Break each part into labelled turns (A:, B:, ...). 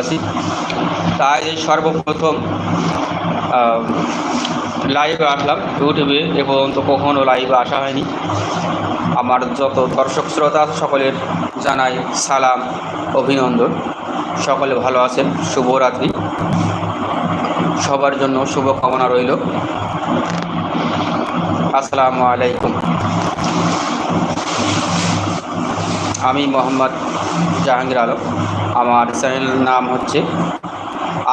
A: আছি তাই সর্বপ্রথম লাইভে আসলাম ইউটিউবে এ পর্যন্ত কখনো লাইভে আসা হয়নি। আমার যত দর্শক শ্রোতা সকলের জানাই সালাম, অভিনন্দন। সকলে ভালো আছেন, শুভরাত্রি। সবার জন্য শুভকামনা রইল। আসসালামু আলাইকুম। আমি মোহাম্মদ জাহাঙ্গীর আলম। আমার চ্যানেলের নাম হচ্ছে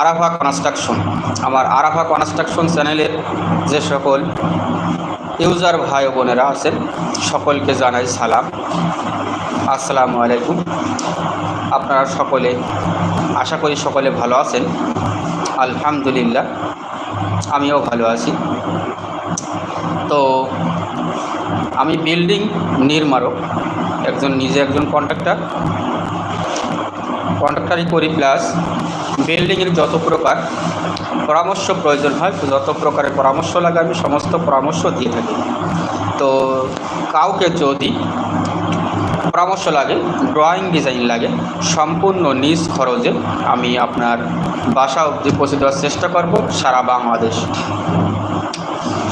A: আরাফা কনস্ট্রাকশন আমার আরাফা কনস্ট্রাকশন চ্যানেলের যে সকল ইউজার ভাই বোনেরা আছেন, সকলকে জানাই সালাম। আসসালামু আলাইকুম। আপনারা সকলে, আশা করি সকলে ভালো আছেন। আলহামদুলিল্লাহ, আমিও ভালো আছি। তো আমি বিল্ডিং নির্মারক, একজন নিজে একজন কন্ট্রাক্টর কন্ট্রাক্টারই করি, প্লাস বিল্ডিংয়ের যত প্রকার পরামর্শ প্রয়োজন হয়, যত প্রকারের পরামর্শ লাগে, আমি সমস্ত পরামর্শ দিয়ে থাকি। তো কাউকে যদি পরামর্শ লাগে ড্রয়িং ডিজাইন লাগে, সম্পূর্ণ নিজ খরচে আমি আপনার বাসা অবধি পৌঁছে দেওয়ার চেষ্টা করব সারা বাংলাদেশ।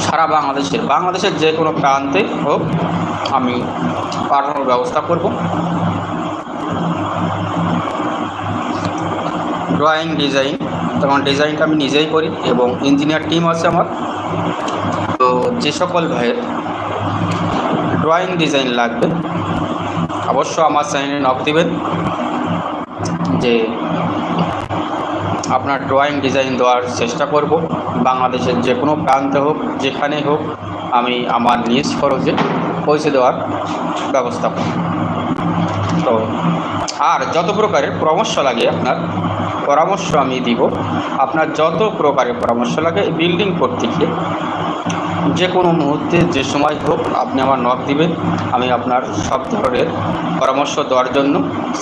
A: সারা বাংলাদেশের বাংলাদেশের যে কোনো প্রান্তে হোক, আমি পাঠানোর ব্যবস্থা করব। Drawing design. তখন ডিজাইনটা আমি নিজেই করি এবং ইঞ্জিনিয়ার টিম আছে আমার। তো যে সকল ভাইয়ের ড্রয়িং ডিজাইন লাগবে অবশ্য আমার চ্যানেলে নক দেবেন যে আপনার ড্রয়িং ডিজাইন দেওয়ার চেষ্টা করব। বাংলাদেশের যে কোনো প্রান্তে হোক যেখানে হোক, আমি আমার নিজ খরচে পৌঁছে দেওয়ার ব্যবস্থা করব। তো আর যত প্রকারের পরামর্শ লাগে আপনার পরামর্শ আমি দিব। আপনার যত প্রকারের পরামর্শ লাগে, বিল্ডিং করতে গিয়ে যে কোনো মুহূর্তে, যে সময় হোক, আপনি আমার নখ দিবেন। আমি আপনার সব ধরনের পরামর্শ দেওয়ার জন্য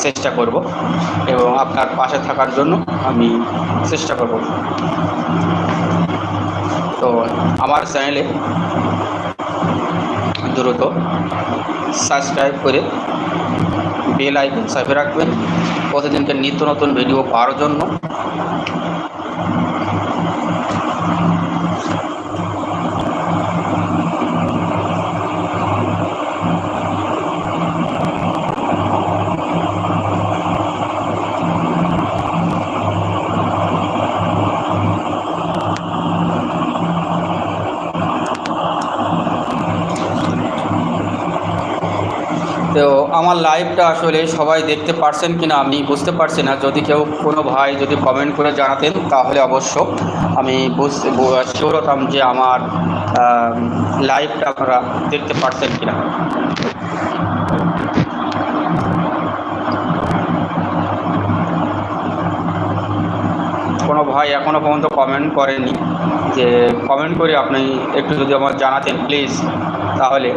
A: চেষ্টা করব এবং আপনার পাশে থাকার জন্য আমি চেষ্টা করব। তো, আমার চ্যানেলে দ্রুত সাবস্ক্রাইব করে বেল আইকন সাইফে রাখবেন। প্রতিদিনকে নিত্য নতুন ভিডিও পাওয়ার জন্য। তো আমার লাইভটা আসলে সবাই দেখতে পারছেন কি না আমি বুঝতে পারছি না। যদি কেউ, কোনো ভাই যদি কমেন্ট করে জানাতেন, তাহলে অবশ্য আমি বুঝতে শিওর হতাম যে আমার লাইভটা আপনারা দেখতে পারছেন কি না কোনো ভাই এখনও পর্যন্ত কমেন্ট করেনি। যে কমেন্ট করে আপনি একটু যদি আমার জানাতেন প্লিজ তাহলে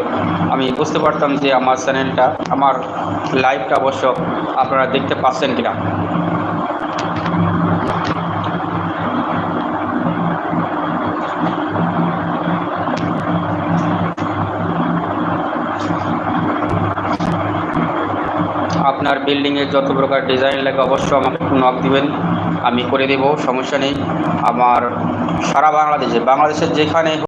A: আমি বুঝতে পারতাম যে আমার চ্যানেলটা, আমার লাইভটা অবশ্য আপনারা দেখতে পাচ্ছেন কিনা। আপনার বিল্ডিংয়ে যত প্রকার ডিজাইন লাগে অবশ্য আমাকে নক দিবেন, আমি করে দেব, সমস্যা নেই। আমার সারা বাংলাদেশে, বাংলাদেশের যেখানে